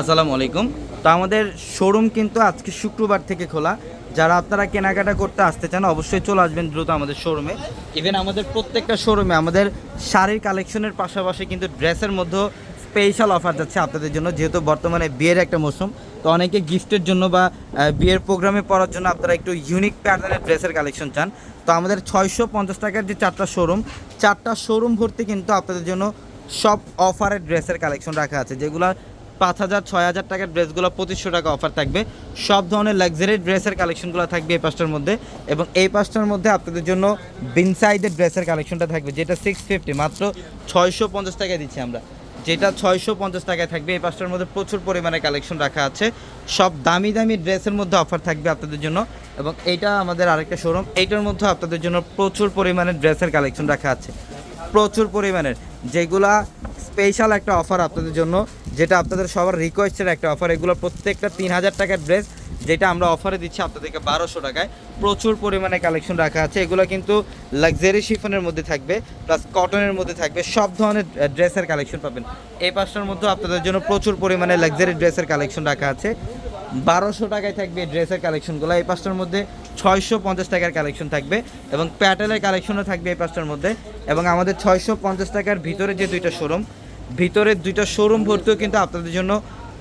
আসসালামু আলাইকুম। তো আমাদের শোরুম কিন্তু আজকে শুক্রবার থেকে খোলা। যারা আপনারা কেনাকাটা করতে আসতে চান, অবশ্যই চলে আসবেন দ্রুত আমাদের শোরুমে ইভেন আমাদের প্রত্যেকটা শোরুমে আমাদের শাড়ির কালেকশনের পাশাপাশি কিন্তু ড্রেসের মধ্যেও স্পেশাল অফার যাচ্ছে আপনাদের জন্য, যেহেতু বর্তমানে বিয়ের একটা মৌসুম। তো অনেকে গিফটের জন্য বা বিয়ের প্রোগ্রামে পড়ার জন্য আপনারা একটু ইউনিক প্যাটার্নের ড্রেসের কালেকশন চান। তো আমাদের ছয়শো পঞ্চাশ টাকার যে চারটা শোরুম চারটা শোরুম ভর্তি কিন্তু আপনাদের জন্য সব অফারের ড্রেসের কালেকশন রাখা আছে, যেগুলো পাঁচ হাজার, ছয় হাজার টাকার ড্রেসগুলো পঁচিশশো টাকা অফার থাকবে। সব ধরনের লাক্সারি ড্রেসের কালেকশনগুলো থাকবে এই পাঁচটার মধ্যে। এবং এই পাঁচটার মধ্যে আপনাদের জন্য বিনসাইডের ড্রেসের কালেকশনটা থাকবে, যেটা সিক্স ফিফটি মাত্র ছয়শো পঞ্চাশ টাকায় দিচ্ছি আমরা। যেটা ছয়শো পঞ্চাশ টাকায় থাকবে, এই পাঁচটার মধ্যে প্রচুর পরিমাণে কালেকশন রাখা আছে। সব দামি দামি ড্রেসের মধ্যে অফার থাকবে আপনাদের জন্য। এবং এইটা আমাদের আরেকটা শোরুম এইটার মধ্যে আপনাদের জন্য প্রচুর পরিমাণে ড্রেসের কালেকশন রাখা আছে। প্রচুর পরিমাণের, যেগুলা স্পেশাল একটা অফার আপনাদের জন্য, যেটা আপনাদের সবার রিকোয়েস্টের একটা অফার এগুলো প্রত্যেকটা তিন হাজার টাকার ড্রেস যেটা আমরা অফারে দিচ্ছি আপনাদেরকে বারোশো টাকায়। প্রচুর পরিমাণে কালেকশন রাখা আছে, এগুলো কিন্তু লাক্সারি শিফনের মধ্যে থাকবে প্লাস কটনের মধ্যে থাকবে, সব ধরনের ড্রেসের কালেকশন পাবেন। এই পাঁচটার মধ্যে আপনাদের জন্য প্রচুর পরিমাণে লাক্সারি ড্রেসের কালেকশন রাখা আছে। বারোশো টাকায় থাকবে ড্রেসের কালেকশনগুলো এই পাঁচটার মধ্যে ছয়শো পঞ্চাশ টাকার কালেকশন থাকবে, এবং প্যাটেলের কালেকশনও থাকবে এই পাঁচটার মধ্যে, এবং আমাদের ছয়শো পঞ্চাশ টাকার ভিতরে যে দুইটা শোরুম ভিতরের দুইটা শোরুম ভর্তিও কিন্তু আপনাদের জন্য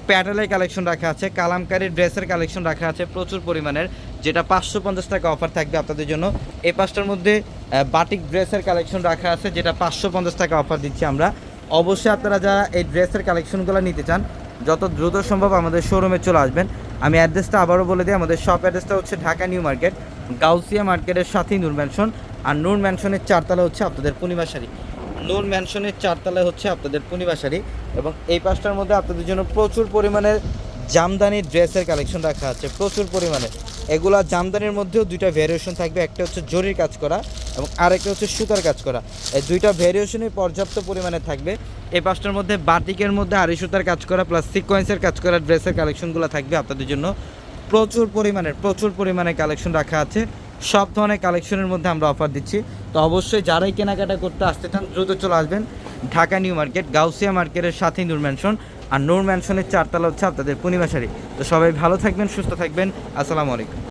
প্যাটেলের কালেকশন রাখা আছে, কালামকারী ড্রেসের কালেকশন রাখা আছে প্রচুর পরিমাণের, যেটা পাঁচশো পঞ্চাশ টাকা অফার থাকবে আপনাদের জন্য। এই পাঁচটার মধ্যে বাটিক ড্রেসের কালেকশন রাখা আছে, যেটা পাঁচশো পঞ্চাশ টাকা অফার দিচ্ছি আমরা। অবশ্যই আপনারা যারা এই ড্রেসের কালেকশনগুলো নিতে চান, যত দ্রুত সম্ভব আমাদের শোরুমে চলে আসবেন। আমি অ্যাড্রেসটা আবারও বলে দিই, আমাদের শপ অ্যাড্রেসটা হচ্ছে ঢাকা নিউ মার্কেট, গাউসিয়া মার্কেটের সাথেই নূর ম্যানশন আর নূর ম্যানশনের চারতলা হচ্ছে আপনাদের পূর্ণিমা শাড়ি। নূর ম্যানশনের চারতলায় হচ্ছে আপনাদের শাড়ি এবং এই পাঁচটার মধ্যে আপনাদের জন্য প্রচুর পরিমাণের জামদানি ড্রেসের কালেকশন রাখা আছে, প্রচুর পরিমাণে। এগুলা জামদানির মধ্যেও দুইটা ভ্যারিয়েশন থাকবে, একটা হচ্ছে জরির কাজ করা এবং আরেকটা হচ্ছে সুতার কাজ করা। এই দুইটা ভ্যারিয়েশনই পর্যাপ্ত পরিমাণে থাকবে। এই পাঁচটার মধ্যে বাটিকের মধ্যে আড়ি সুতার কাজ করা প্লাস সিকোয়েন্সের কাজ করা ড্রেসের কালেকশনগুলো থাকবে আপনাদের জন্য। প্রচুর পরিমাণের, প্রচুর পরিমাণে কালেকশন রাখা আছে। সব ধরনের কালেকশনের মধ্যে আমরা অফার দিচ্ছি। তো অবশ্যই যারাই কেনাকাটা করতে আসতে চান, দ্রুত চলে আসবেন ঢাকা নিউ মার্কেট, গাউসিয়া মার্কেটের সাথে নূর ম্যানশন আর নূর ম্যানশনের চারতলা হচ্ছে আপনাদের পূর্ণিমা শাড়ি। তো সবাই ভালো থাকবেন, সুস্থ থাকবেন। আসসালামু আলাইকুম।